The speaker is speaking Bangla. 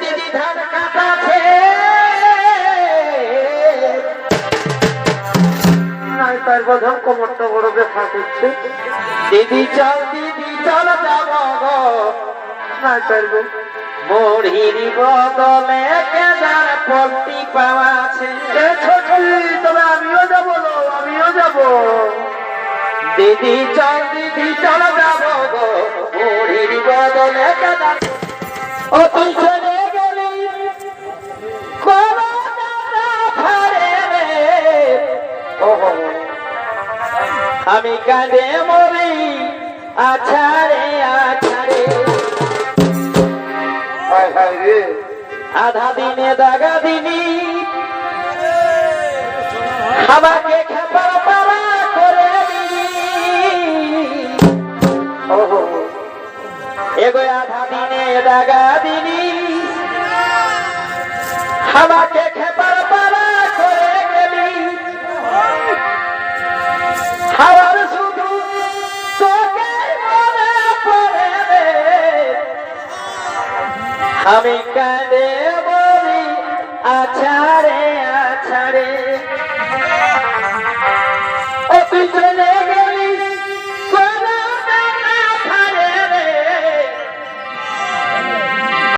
দিদি ধান কাটাছে তার বোধম কোমরটা বড় ব্যথা করছে। দিদি চল দিদি চল যাব গো। নাই পারব মরিরি বদলে কেদার পল্টি পাওয়া আছে। আমিও যাব আমিও যাব। দিদি চল দিদি চল যাব গো। মরিরি বদলে কেদার ও তুই আমি কাঁদে মরি আছাড়ে আছাড়ে। হায় হায় রে। আধা দিনে দাগা দিনি। আমাকে খেপার পারা করে এগো আধা দিনে দাগা দিনি আমাকে খেপার পারা আমি কাঁদে বলি আছাড়ে আছাড়ে। ও পিছনে